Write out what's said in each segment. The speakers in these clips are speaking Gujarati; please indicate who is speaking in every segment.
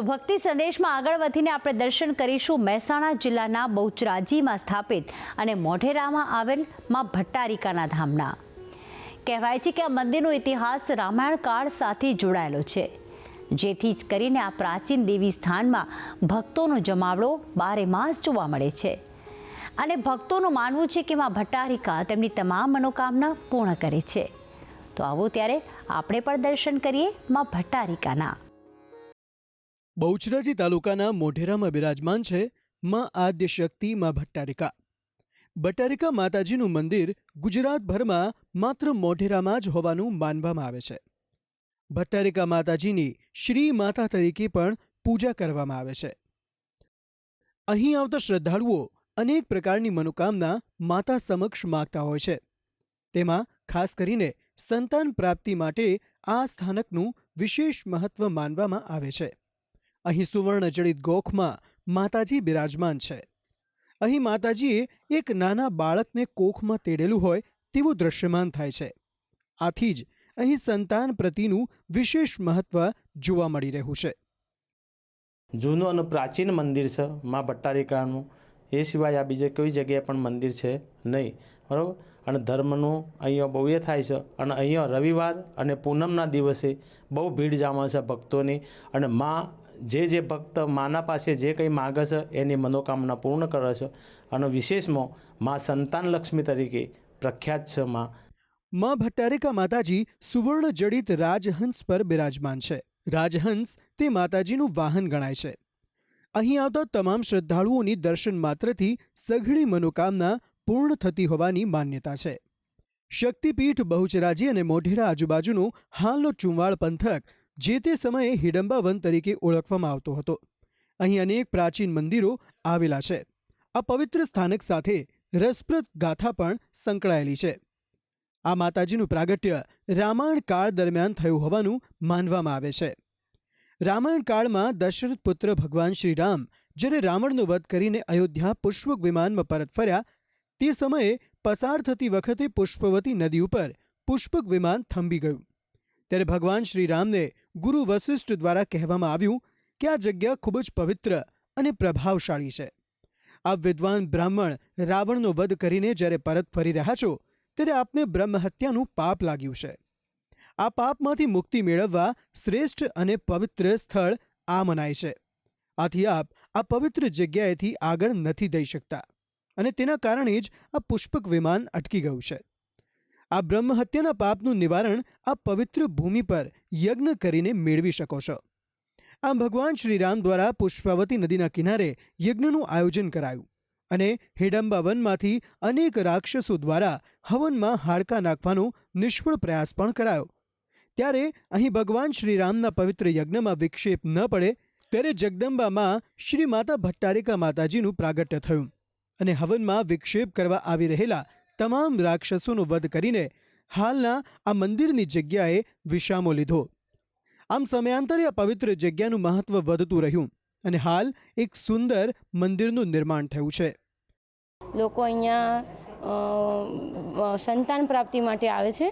Speaker 1: તો ભક્તિ સંદેશમાં આગળ વધીને આપણે દર્શન કરીશું મહેસાણા જિલ્લાના બહુચરાજીમાં સ્થાપિત અને મોઢેરામાં આવેલમાં ભટ્ટારિકાના ધામના. કહેવાય છે કે આ મંદિરનો ઇતિહાસ રામાયણ કાળ સાથે જોડાયેલો છે, જેથી જ કરીને આ પ્રાચીન દેવી સ્થાનમાં ભક્તોનો જમાવડો બારે માસ જોવા મળે છે. અને ભક્તોનું માનવું છે કે માં ભટ્ટારિકા તેમની તમામ મનોકામના પૂર્ણ કરે છે. તો આવો ત્યારે આપણે પણ દર્શન કરીએ માં ભટ્ટારિકાના.
Speaker 2: બહુચરાજી તાલુકાના મોઢેરામાં બિરાજમાન છે માં આદ્ય શક્તિ માં ભટ્ટારિકા. ભટ્ટારિકા માતાજીનું મંદિર ગુજરાતભરમાં માત્ર મોઢેરામાં જ હોવાનું માનવામાં આવે છે. ભટ્ટારિકા માતાજીની શ્રી માતા તરીકે પણ પૂજા કરવામાં આવે છે. અહીં આવતા શ્રદ્ધાળુઓ અનેક પ્રકારની મનોકામના માતા સમક્ષ માગતા હોય છે. તેમાં ખાસ કરીને સંતાન પ્રાપ્તિ માટે આ સ્થાનકનું વિશેષ મહત્વ માનવામાં આવે છે. અહીં સુવર્ણજડિત ગોખમાં માતાજી બિરાજમાન છે. અહીં માતાજીએ એક નાના બાળકને કોખમાં તેડેલું હોય તેવું દ્રશ્યમાન થાય છે. આથી જ અહીં સંતાન પ્રતિનું વિશેષ મહત્વ જોવા મળી રહ્યું છે.
Speaker 3: જૂનું અને પ્રાચીન મંદિર છે, મા ભટ્ટારિકાનું એ સિવાય આ બીજે કોઈ જગ્યાએ પણ મંદિર છે નહીં, બરાબર? અને ધર્મનું અહીંયા બહુ એ થાય છે. અને અહીંયા રવિવાર અને પૂનમના દિવસે બહુ ભીડ જામે છે ભક્તોની. અને મા જે જે ભક્ત માના પાસે જે કંઈ માગે છે, એની મનોકામના પૂર્ણ કરે છે અને વિશેષમાં મા સંતાન લક્ષ્મી તરીકે પ્રખ્યાત છે મા.
Speaker 2: મા ભટ્ટારિકા માતાજી સુવર્ણ જડિત રાજહંસ પર બિરાજમાન છે. રાજહંસ તે માતાજીનું વાહન ગણાય છે. અહીં આવતા તમામ શ્રદ્ધાળુઓની દર્શન માત્રથી સઘળી મનોકામના પૂર્ણ થતી હોવાની માન્યતા છે. શક્તિપીઠ બહુચરાજી અને મોઢેરા આજુબાજુનું હાલનો ચુંવાળ પંથક જે તે સમયે હિડંબાવન તરીકે ઓળખવામાં આવતો હતો. અહીં અનેક પ્રાચીન મંદિરો આવેલા છે. આ પવિત્ર સ્થાનક સાથે રસપ્રદ ગાથા પણ સંકળાયેલી છે. આ માતાજીનું પ્રાગટ્ય રામાયણ કાળ દરમિયાન થયું હોવાનું માનવામાં આવે છે. રામાયણ કાળમાં દશરથ પુત્ર ભગવાન શ્રીરામ જ્યારે રાવણનો વધ કરીને અયોધ્યા પુષ્પક વિમાનમાં પરત ફર્યા, તે સમયે પસાર થતી વખતે પુષ્પવતી નદી ઉપર પુષ્પક વિમાન થંભી ગયું. ત્યારે ભગવાન શ્રી રામને ગુરુ વશિષ્ઠ દ્વારા કહેવામાં આવ્યું કે આ જગ્યા ખૂબ જ પવિત્ર અને પ્રભાવશાળી છે. આ વિદ્વાન બ્રાહ્મણ રાવણનો વધ કરીને જ્યારે પરત ફરી રહ્યા છો, ત્યારે આપને બ્રહ્મહત્યાનું પાપ લાગ્યું છે. આ પાપમાંથી મુક્તિ મેળવવા શ્રેષ્ઠ અને પવિત્ર સ્થળ આ મનાય છે. આથી આપ આ પવિત્ર જગ્યાએથી આગળ નથી જઈ શકતા અને તેના કારણે જ આ પુષ્પક વિમાન અટકી ગયું છે. આ બ્રહ્મહત્યાના પાપનું નિવારણ આ પવિત્ર ભૂમિ પર યજ્ઞ કરીને મેળવી શકો છો. આમ ભગવાન શ્રીરામ દ્વારા પુષ્પાવતી નદીના કિનારે યજ્ઞનું આયોજન કરાયું અને હેડંબા વનમાંથી અનેક રાક્ષસો દ્વારા હવનમાં હાડકા નાખવાનો નિષ્ફળ પ્રયાસ પણ કરાયો. ત્યારે અહીં ભગવાન શ્રીરામના પવિત્ર યજ્ઞમાં વિક્ષેપ ન પડે ત્યારે જગદંબામાં શ્રી માતા ભટ્ટારિકા માતાજીનું પ્રાગટ્ય થયું અને હવનમાં વિક્ષેપ કરવા આવી રહેલા તમામ રાક્ષસોનો વધ કરીને હાલના આ મંદિરની જગ્યાએ વિશ્રામો લીધો. આમ સમયાંતરે આ પવિત્ર જગ્યાનું મહત્વ વધતું રહ્યું અને હાલ એક સુંદર મંદિરનું નિર્માણ થયું છે.
Speaker 4: લોકો અહીંયા સંતાન પ્રાપ્તિ માટે આવે છે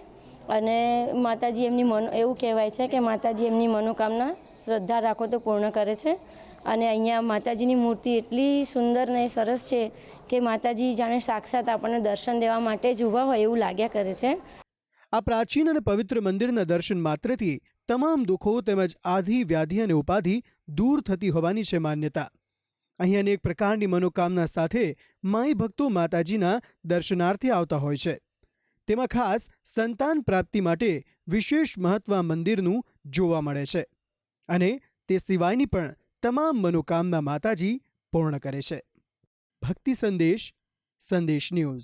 Speaker 4: અને માતાજી એમની મન, એવું કહેવાય છે કે માતાજી એમની મનોકામના, શ્રદ્ધા રાખો તો પૂર્ણ કરે છે. અને અહીંયા માતાજીની મૂર્તિ એટલી સુંદર ને સરસ છે કે માતાજી જાણે સાક્ષાત આપણને દર્શન દેવા માટે જ ઊભા હોય એવું લાગ્યા કરે છે.
Speaker 2: આ પ્રાચીન અને પવિત્ર મંદિરના દર્શન માત્રથી તમામ દુઃખો તેમજ આધિ, વ્યાધિ અને ઉપાધિ દૂર થતી હોવાની છે માન્યતા. અહીં અનેક પ્રકારની મનોકામના સાથે માઈ ભક્તો માતાજીના દર્શનાર્થે આવતા હોય છે. તેમાં ખાસ સંતાન પ્રાપ્તિ માટે વિશેષ મહત્વ મંદિરનું જોવા મળે છે. અને તે સિવાયની પણ તમામ મનોકામના માતાજી પૂર્ણ કરે છે. ભક્તિ સંદેશ સંદેશ ન્યૂઝ.